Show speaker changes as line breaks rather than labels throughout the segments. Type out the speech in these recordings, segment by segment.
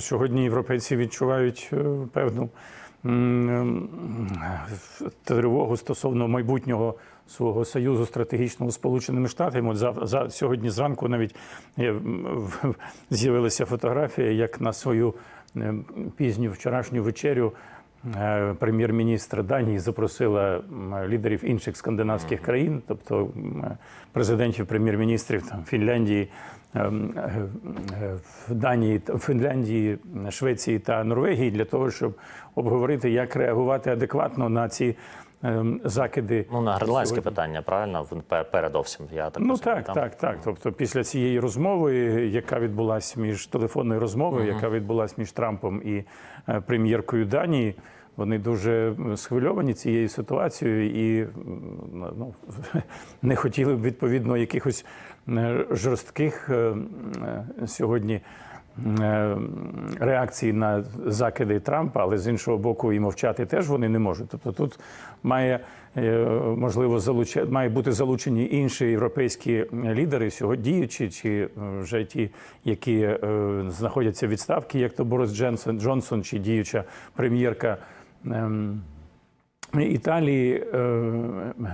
сьогодні європейці відчувають е, певну тривогу стосовно майбутнього свого союзу стратегічного з Сполученими Штатами. От за, за сьогодні зранку навіть з'явилася фотографія, як на свою е, пізню вчорашню вечерю. Е, Прем'єр-міністр Данії запросила лідерів інших скандинавських країн, тобто президентів, прем'єр-міністрів там, Фінляндії, ем, е, е, Данії, Фінляндії, Швеції та Норвегії для того, щоб обговорити, як реагувати адекватно на ці закиди.
Ну, на гренландське питання, правильно? Передовсім, я так
Ну так,
там?
так, так. Тобто, після цієї розмови, яка відбулася між телефонною розмовою, яка відбулася між Трампом і е, прем'єркою Данії, вони дуже схвильовані цією ситуацією і ну, не хотіли б відповідно якихось е, жорстких е, м, е, сьогодні. Е, Реакції на закиди Трампа, але з іншого боку, і мовчати теж вони не можуть. Тобто тут має е, можливо залуч... має бути залучені інші європейські лідери, сьогодні діючі, чи е, вже ті, які знаходяться в відставці, як то Борис Джонсон, Джонсон чи діюча прем'єрка. ем, Італії е,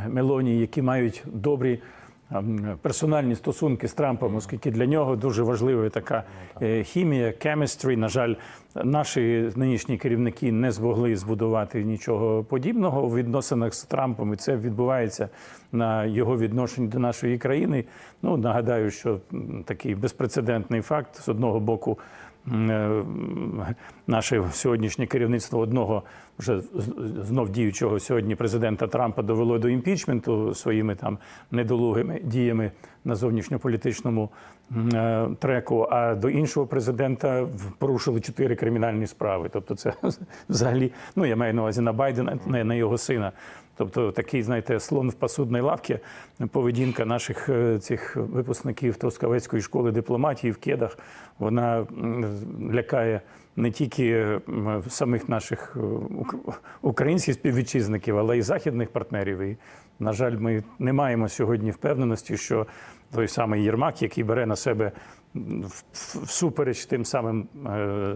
Мелоні, які мають добрі персональні стосунки з Трампом, оскільки для нього дуже важлива така е, хімія, chemistry. На жаль, наші нинішні керівники не змогли збудувати нічого подібного у відносинах з Трампом, і це відбувається на його відношенні до нашої країни. Ну нагадаю, що такий безпрецедентний факт з одного боку. Е, Наше сьогоднішнє керівництво одного вже знов діючого сьогодні президента Трампа довело до імпічменту своїми там недолугими діями на зовнішньополітичному е, треку. А до іншого президента порушили чотири кримінальні справи. Тобто, це взагалі, ну я маю на увазі на Байдена, не на його сина. Тобто такий, знаєте, слон в посудній лавці, поведінка наших е, цих випускників Трускавецької школи дипломатії в кедах, вона лякає не тільки самих наших е, українських співвітчизників, але й західних партнерів. І, на жаль, ми не маємо сьогодні впевненості, що той самий Єрмак, який бере на себе всупереч тим самим е,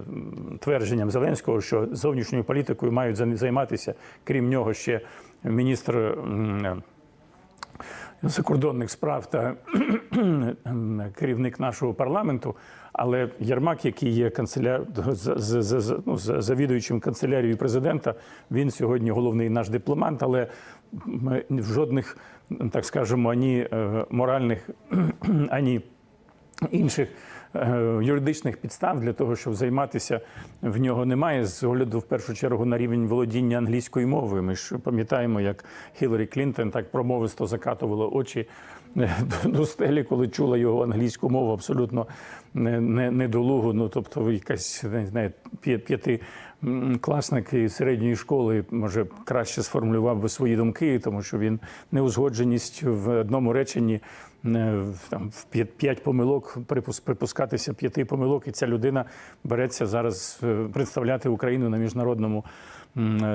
твердженням Зеленського, що зовнішньою політикою мають зай- займатися, крім нього, ще міністр. Закордонних справ та керівник нашого парламенту. Але Єрмак, який є канцеляр з- з- з- ну, завідуючим канцелярією президента, він сьогодні головний наш дипломат, але ми в жодних, так скажемо, ані е, моральних, ані інших юридичних підстав для того, щоб займатися в нього немає з огляду в першу чергу на рівень володіння англійською мовою. Ми ж пам'ятаємо, як Хіларі Клінтон так промовисто закатувала очі е, до стелі, коли чула його англійську мову абсолютно не- не- недолугу. Ну тобто, якась не знаю, п'я- п'яти. м, Класник із середньої школи може краще сформулював би свої думки, тому що він неузгодженість в одному реченні е, там в п'ять, помилок припус- припускатися п'яти помилок, і ця людина береться зараз е, представляти Україну на міжнародному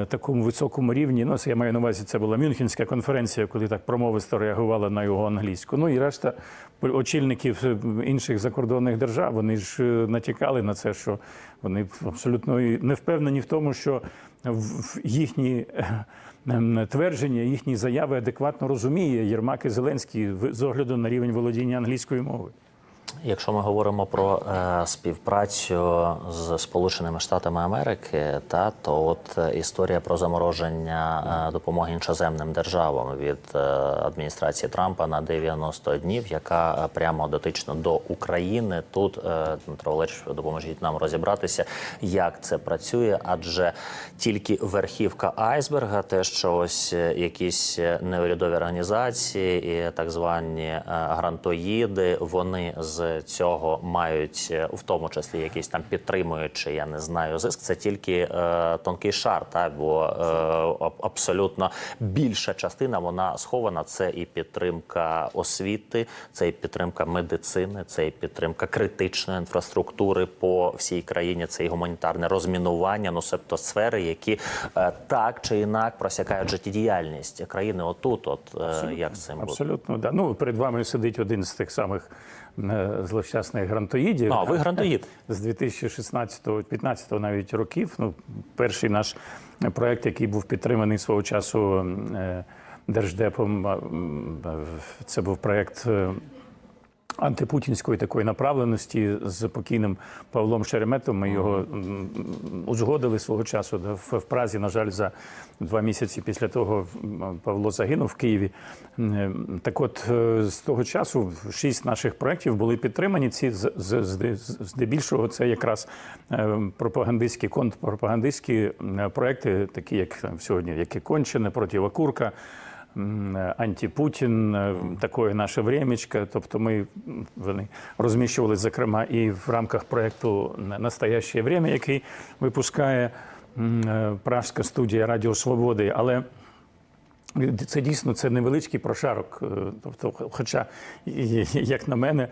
такому високому рівні. Ну, я маю на увазі, це була Мюнхенська конференція, коли так промовисто реагувала на його англійську. Ну і решта очільників е, інших закордонних держав вони ж е, натякали на це, що вони абсолютно не впевнені в тому, що в їхні е, твердження, їхні заяви адекватно розуміє Єрмак і Зеленський з огляду на рівень володіння англійською мовою.
Якщо ми говоримо про е, співпрацю з Сполученими Штатами Америки, та то от е, історія про замороження е, допомоги іншоземним державам від е, адміністрації Трампа на 90 днів, яка е, прямо дотична до України. Тут е, Дмитро Валерійович, допоможіть нам розібратися, як це працює, адже тільки верхівка айсберга, те, що ось е, якісь неурядові організації і так звані грантоїди, вони з цього мають е, в тому числі якісь там підтримуючи, я не знаю, зиск. Це тільки е, тонкий шар, та бо е, абсолютно більша частина вона схована. Це і підтримка освіти, це і підтримка медицини, це і підтримка критичної інфраструктури по всій країні. Це і гуманітарне розмінування, ну себто сфери, які е, так чи інак просякають життєдіяльність країни. Отут, от е, як бути?
Абсолютно, да. Ну перед вами сидить один з тих самих е, злощасних грантоїдів.
А, ви грантоїд.
з 2016-15 навіть років. Ну, перший наш проект, який був підтриманий свого часу е, держдепом, е, це був проект. Антипутінської такої направленості з покійним Павлом Шереметом. Ми його узгодили свого часу в, Празі. На жаль, за два місяці після того Павло загинув в Києві. Так от е, з того часу шість наших проєктів були підтримані. Ці здебільшого це якраз е, пропагандистські контрпропагандистські проекти, такі як сьогодні, яке кончене проти Вакурка. М, Антипутін, е, такое наше времечко. Тобто ми вони розміщували, зокрема, і в рамках проєкту Настояще время, який випускає е, Пражська студія Радіо Свободи. Але це дійсно це невеличкий прошарок. Е, Тобто, хоча, як на мене,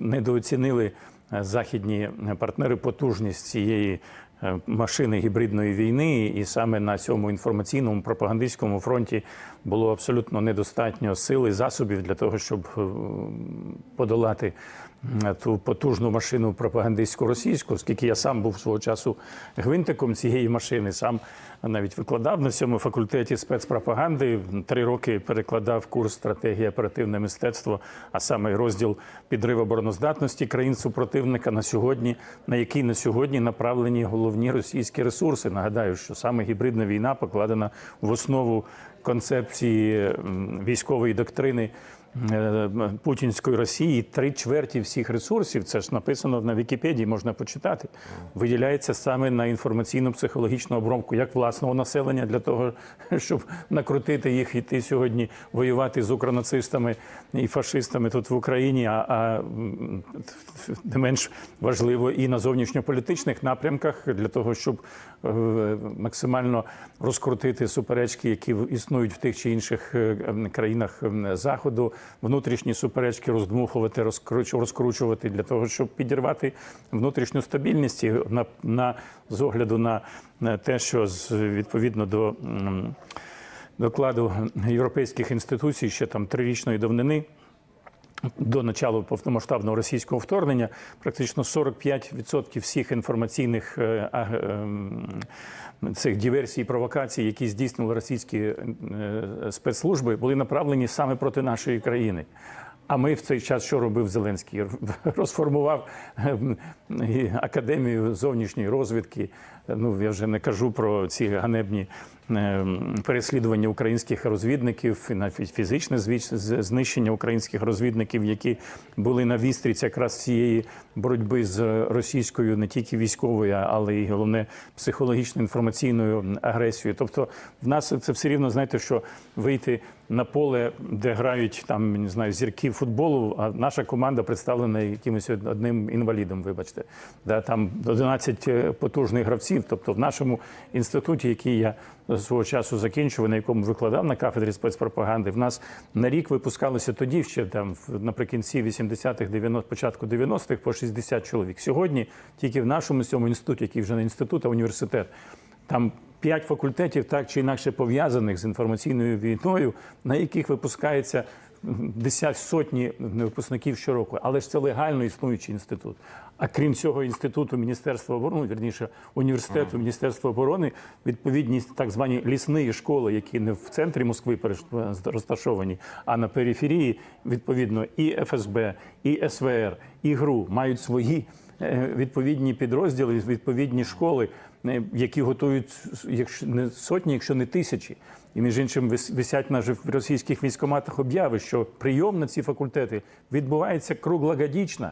недооцінили е, західні партнери потужність цієї е, машини гібридної війни, і саме на цьому інформаційному пропагандистському фронті було абсолютно недостатньо сил і засобів для того, щоб е, подолати ту потужну машину пропагандистську російську, оскільки я сам був свого часу гвинтиком цієї машини, сам навіть викладав на цьому факультеті спецпропаганди. Три роки перекладав курс стратегія оперативне мистецтво, а саме розділ підрив обороноздатності країн супротивника на сьогодні, на який на сьогодні направлені головні російські ресурси. Нагадаю, що саме гібридна війна покладена в основу концепції військової доктрини. Е, Путінської Росії три чверті всіх ресурсів, це ж написано на Вікіпедії, можна почитати, виділяється саме на інформаційну психологічну обробку як власного населення для того, щоб накрутити їх іти сьогодні воювати з укронацистами і фашистами тут в Україні, а, а не менш важливо і на зовнішньополітичних напрямках для того, щоб е, максимально розкрутити суперечки, які існують в тих чи інших е, країнах заходу, внутрішні суперечки роздмухувати, розкруч- розкручувати для того, щоб підірвати внутрішню стабільність і на, на з огляду на те, що з відповідно до. Докладу європейських інституцій ще там трирічної давнини до началу повномасштабного російського вторгнення практично 45% всіх інформаційних е, ем, цих диверсій і провокацій, які здійснили російські е, спецслужби, були направлені саме проти нашої країни. А ми в цей час що робив Зеленський? Розформував ем, академію зовнішньої розвідки. Ну я вже не кажу про ці ганебні ем, переслідування українських розвідників і навіть фізичне знищення українських розвідників, які були на вістріць якраз цієї боротьби з російською не тільки військовою, але й головне психологічно інформаційною агресією. Тобто, в нас це все рівно знаєте, що вийти на поле, де грають там не знаю зірки футболу, а наша команда представлена якимось одним інвалідом. Вибачте, да там 11 потужних гравців. Тобто, в нашому інституті, який я свого часу закінчував, на якому викладав на кафедрі спецпропаганди, в нас на рік випускалося тоді, ще там наприкінці 80-х, 90 початку 90-х по 60 чоловік. Сьогодні тільки в нашому цьому інституті, який вже не інститут, а університет. Там п'ять факультетів, так чи інакше пов'язаних з інформаційною війною, на яких випускається десять сотні випускників щороку. Але ж це легально існуючий інститут. А крім цього, інституту Міністерства оборони, вірніше університету Міністерства оборони, відповідні так звані лісні школи, які не в центрі Москви розташовані, а на периферії, відповідно, і ФСБ, і СВР, і ГРУ мають свої е, відповідні підрозділи, відповідні школи, е, які готують якщо не сотні, якщо не тисячі. І між іншим вис- висять на в російських військоматах обяви, що прийом на ці факультети відбувається круглогодічно.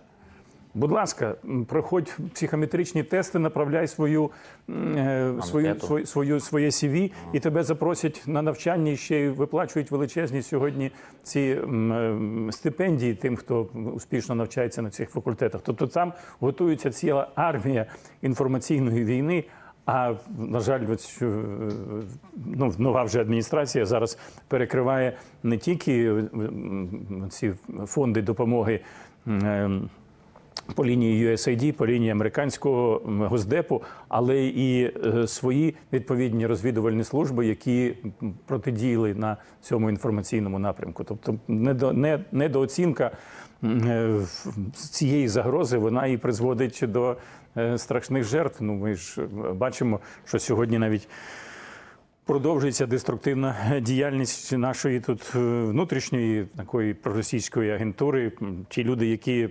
Будь ласка, проходь психометричні тести, направляй свою, е, свою, свою, свою своє CV, і тебе запросять на навчання і ще й виплачують величезні сьогодні ці е, стипендії тим, хто успішно навчається на цих факультетах. Тобто там готується ціла армія інформаційної війни. А на жаль, ось, е, ну, нова вже адміністрація зараз перекриває не тільки е, ці фонди допомоги. м, по лінії USAID, по лінії американського госдепу, але і е, свої відповідні розвідувальні служби, які протидіяли на цьому інформаційному напрямку. Тобто недооцінка е, цієї загрози вона і призводить до е, страшних жертв. Ну ми ж бачимо, що сьогодні навіть. Продовжується деструктивна діяльність нашої тут е, внутрішньої такої проросійської агентури. Ті люди, які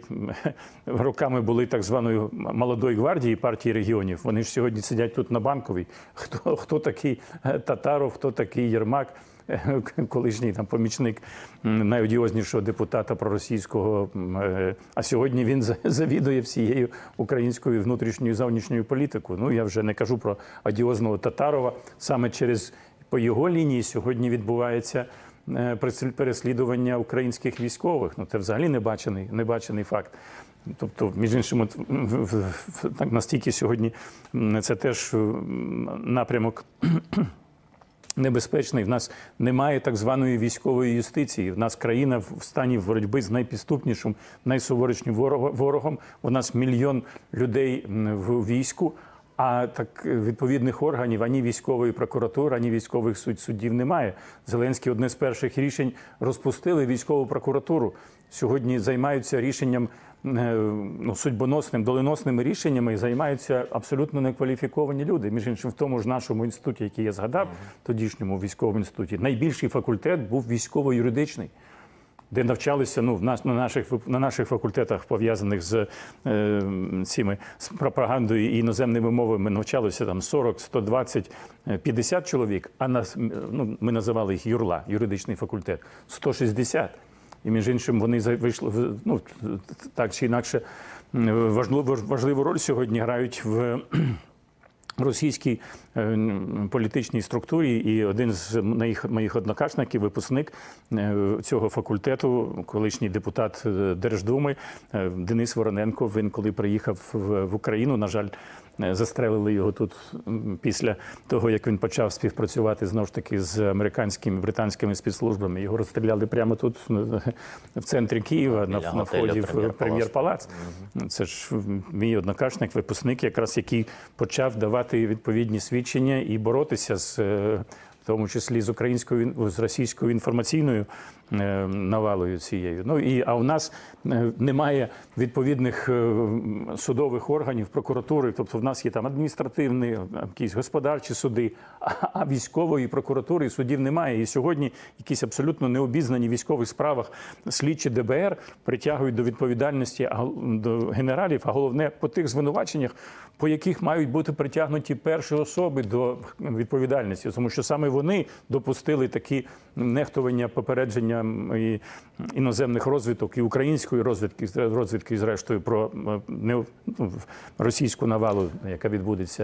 роками були так званою молодої гвардії партії регіонів, вони ж сьогодні сидять тут на банковій. Хто, хто такий е, Татаров, хто такий Єрмак, е, колишній там помічник найодіознішого депутата проросійського. е, А сьогодні він завідує всією українською внутрішньою і зовнішньою політикою. Ну я вже не кажу про одіозного Татарова. Саме через по його лінії сьогодні відбувається е, переслідування українських військових. Ну це взагалі небачений, небачений факт. Тобто, між іншим, так настільки сьогодні це теж напрямок небезпечний. В нас немає так званої військової юстиції. В нас країна в стані боротьби з найпідступнішим, найсуворішнім ворого- ворогом. У нас мільйон людей в війську. А так е, відповідних органів ані військової прокуратури, ані військових суд, суддів немає. Зеленський одне з перших рішень розпустили військову прокуратуру. Сьогодні займаються рішенням е, ну, судьбоносним, доленосними рішеннями займаються абсолютно некваліфіковані люди. Між іншим, в тому ж нашому інституті, який я згадав, тодішньому військовому інституті, найбільший факультет був військово-юридичний. Де навчалися ну, в на наших на наших факультетах, пов'язаних з е, цими з пропагандою і іноземними мовами, навчалося там 40, 120, е, 50 чоловік. А нас ну, ми називали їх юрла, юридичний факультет, 160. І між іншим вони вийшли ну так чи інакше важливу важливу роль сьогодні грають в російській політичній структурі, і один з моїх моїх однокашників, випускник е, цього факультету, колишній депутат е, Держдуми е, Денис Вороненко. Він коли приїхав в, Україну, на жаль, е, застрелили його тут після того, як він почав співпрацювати знову ж таки з американськими британськими спецслужбами. Його розстріляли прямо тут в центрі Києва на, на вході в
«Прем'єр-палац».
прем'єр-палац. Це ж мій однокашник, випускник, якраз який почав давати відповідні свідчення і боротися з. е, В тому числі з українською з російською інформаційною е, навалою цією. Ну і а у нас е, немає відповідних судових органів, прокуратури. Тобто, в нас є там адміністративні, якісь господарчі суди, а, військової прокуратури і судів немає. І сьогодні якісь абсолютно необізнані військових справах слідчі ДБР притягують до відповідальності до генералів, а головне по тих звинуваченнях, по яких мають бути притягнуті перші особи до відповідальності, тому що саме вони допустили такі нехтування попередженням і іноземних розвиток і української розвідки розвідки, зрештою про е, не ну, російську навалу, яка відбудеться